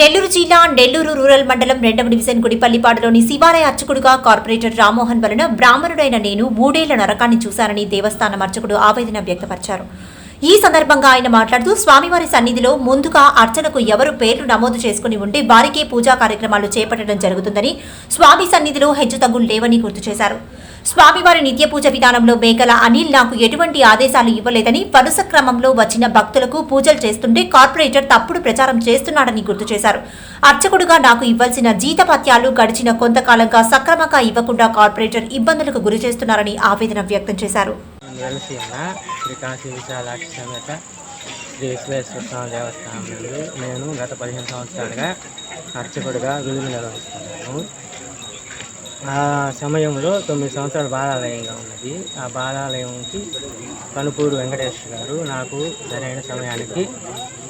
నెల్లూరు జిల్లా నెల్లూరు రూరల్ మండలం రెండవ డివిజన్ గుడిపల్లిపాడులోని శివాలయ అర్చకుడుగా కార్పొరేటర్ రామ్మోహన్ వలన బ్రాహ్మణుడైన నేను మూడేళ్ళ నరకాన్ని చూశానని దేవస్థానం అర్చకుడు ఆవేదన వ్యక్తపరిచారు. ఈ సందర్భంగా ఆయన మాట్లాడుతూ స్వామివారి సన్నిధిలో ముందుగా అర్చనకు ఎవరు పేర్లు నమోదు చేసుకుని ఉంటే వారికే పూజా కార్యక్రమాలు చేపట్టడం జరుగుతుందని స్వామి సన్నిధిలో హెచ్చుతగ్గులు లేవని గుర్తు చేశారు. స్వామివారి నిత్య పూజ విధానంలో మేకల అనిల్ నాకు ఎటువంటి ఆదేశాలు ఇవ్వలేదని వరుస క్రమంలో వచ్చిన భక్తులకు పూజలు చేస్తుంటే కార్పొరేటర్ తప్పుడు ప్రచారం చేస్తున్నాడని గుర్తు చేశారు. అర్చకుడుగా నాకు ఇవ్వాల్సిన జీతపత్యాలు గడిచిన కొంతకాలంగా సక్రమంగా ఇవ్వకుండా కార్పొరేటర్ ఇబ్బందులకు గురి చేస్తున్నారని ఆవేదన వ్యక్తం చేశారు. వెలసిన శ్రీకాశీ విశాలాక్షి సమేత శ్రీ విశ్వేశ్వర స్వామి దేవస్థానం నేను గత పదిహేను సంవత్సరాలుగా అర్చకుడిగా విధులు నిర్వహిస్తున్నాను. ఆ సమయంలో తొమ్మిది సంవత్సరాలు బాలాలయంగా ఉన్నది. ఆ బాలాలయంకి కనుపూరు వెంకటేశ్వర గారు నాకు సరైన సమయానికి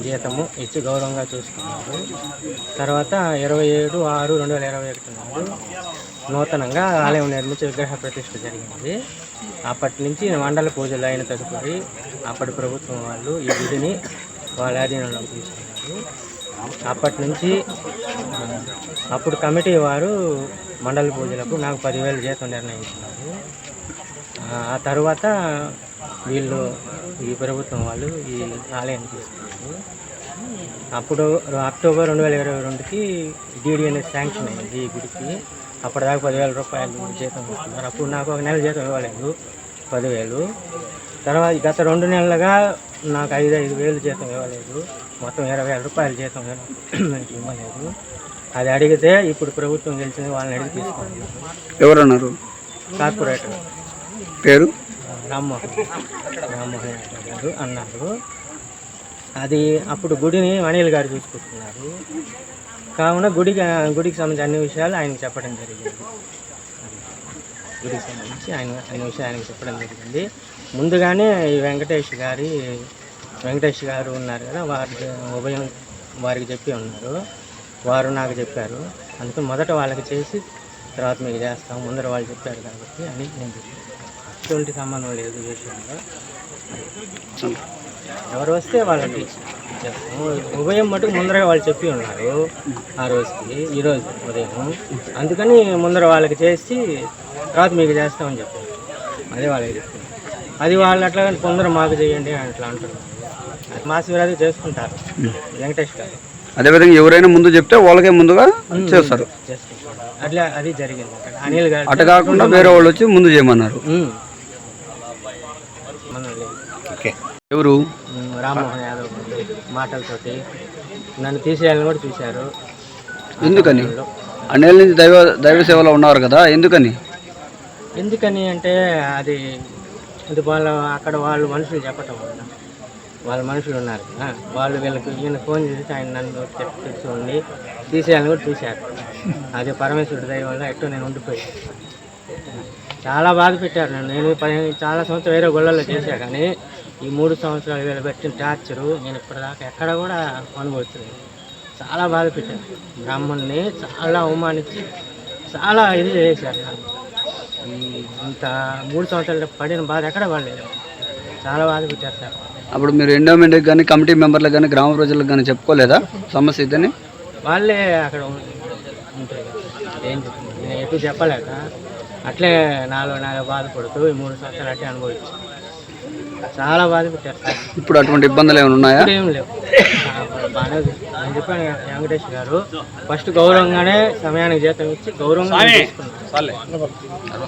జీతము ఇచ్చి గౌరవంగా చూసుకున్నారు. తర్వాత ఇరవై ఏడు ఆరు రెండు వేల ఇరవై ఒకటి నాడు నూతనంగా ఆలయం నిర్మించి విగ్రహ ప్రతిష్ఠ జరిగింది. అప్పటి నుంచి మండల పూజలు అయిన తదుపరి అప్పటి ప్రభుత్వం వాళ్ళు ఈ గుడిని వాళ్ళ ఆధీనంలోకి తీసుకున్నారు. అప్పటి నుంచి అప్పుడు కమిటీ వారు మండల పూజలకు నాకు పదివేలు జీతం నిర్ణయించినారు. ఆ, తర్వాత వీళ్ళు ఈ ప్రభుత్వం వాళ్ళు ఈ ఆలయం తీసుకున్నారు. అప్పుడు అక్టోబర్ రెండు వేల ఇరవై రెండుకి డీడీ అనేది శాంక్షన్ అయింది ఈ గుడికి. అప్పటిదాకా పదివేల రూపాయలు జీతం ఇస్తున్నారు అప్పుడు నాకు ఒక నెల జీతం ఇవ్వలేదు పదివేలు. తర్వాత గత రెండు నెలలుగా నాకు ఐదు ఐదు వేలు జీతం ఇవ్వలేదు. మొత్తం ఇరవై వేల రూపాయల జీతం నాకు ఇవ్వలేదు. అది అడిగితే ఇప్పుడు ప్రభుత్వం గెలిచింది వాళ్ళని అడిగి తీసుకుంటున్నాను ఎవరన్నారు? కార్పొరేటర్. పేరు? రామ్మోహన్. రామ్మోహన్ గారు అన్నారు. అది అప్పుడు గుడిని అనిల్ గారు చూసుకుంటున్నారు. కావున గుడికి గుడికి సంబంధించి అన్ని విషయాలు ఆయనకు చెప్పడం జరిగింది. గుడికి సంబంధించి ఆయన అన్ని విషయాలు ఆయనకు చెప్పడం జరిగింది. ముందుగానే ఈ వెంకటేష్ గారి వెంకటేష్ గారు ఉన్నారు కదా వారి ఉభయం వారికి చెప్పి ఉన్నారు. వారు నాకు చెప్పారు. అందుకని మొదట వాళ్ళకి చేసి తర్వాత మీకు చేస్తాం. ముందర వాళ్ళు చెప్పారు కాబట్టి అని నేను చెప్పాను. ఎటువంటి సంబంధం లేదు విషయంలో. ఎవరు వస్తే వాళ్ళకి చేస్తాము ఉభయం మటుకు ముందర వాళ్ళు చెప్పి ఉన్నారు ఆ రోజుకి ఈరోజు ఉదయం. అందుకని ముందర వాళ్ళకి చేసి తర్వాత మీకు చేస్తామని చెప్పారు. అదే వాళ్ళకి చెప్పారు. అది వాళ్ళు అట్లా ముందర మాకు చేయండి అని అట్లా అంటున్నారు. మా శివరాత్రి చేసుకుంటారు. వెంకటేష్ గారు. అదేవిధంగా ఎవరైనా ముందు చెప్తే వాళ్ళకే ముందుగా చేస్తారు. అట్లా అది జరిగింది. అనిల్ గారు అటు కాకుండా వేరే వాళ్ళు వచ్చి ముందు చేయమన్నారు. ఎవరు? రామ్మోహన్ యాదవ్ గారి మాటలతోటి నన్ను తీసేయాలని కూడా చూశారు. ఎందుకని? అన్నేళ్ళ నుంచి దైవ దైవ సేవలో ఉన్నారు కదా ఎందుకని? ఎందుకని అంటే అది వాళ్ళ అక్కడ వాళ్ళు మనుషులు చెప్పటం వల్ల. వాళ్ళ మనుషులు ఉన్నారు. వాళ్ళు వీళ్ళకి ఈయన ఫోన్ చేసి ఆయన నన్ను తెచ్చి తీసేయాలని కూడా చూశారు అది పరమేశ్వరుడి దయ వల్ల ఎట్టో నేను ఉండిపోయాను. చాలా బాధ పెట్టారు నన్ను. నేను పదిహేను చాలా సంవత్సరాలు వేరే గొళ్ళల్లో చేశా కానీ ఈ మూడు సంవత్సరాలు వీళ్ళు పెట్టిన టార్చరు నేను ఇప్పటిదాకా ఎక్కడ కూడా అనుభవించలేదు. చాలా బాధ పెట్టారు. బ్రాహ్మణ్ణి చాలా అవమానించి చాలా ఇది చేశారు. ఇంత మూడు సంవత్సరాలు పడిన బాధ ఎక్కడ పడలేదు. చాలా బాధ పెట్టారు సార్. అప్పుడు మీరు ఎండోమెంట్కి కానీ కమిటీ మెంబర్లకు కానీ గ్రామ ప్రజలకు కానీ చెప్పుకోలేదా? సమస్య ఇదని? వాళ్ళే అక్కడ ఎటు చెప్పలేక అట్లే నాలో నాలో బాధపడుతూ ఈ మూడు సంవత్సరాలు అట్టే అనుభవించి. చాలా బాధ పెట్టారు సార్ ఇప్పుడు అటువంటి ఇబ్బందులు ఏమైనా ఉన్నాయా? ఏం లేవు. బాగానే. నేను చెప్పాను కదా, వెంకటేష్ గారు ఫస్ట్ గౌరవంగానే సమయానికి జీతం ఇచ్చి గౌరవంగా తీసుకున్నాను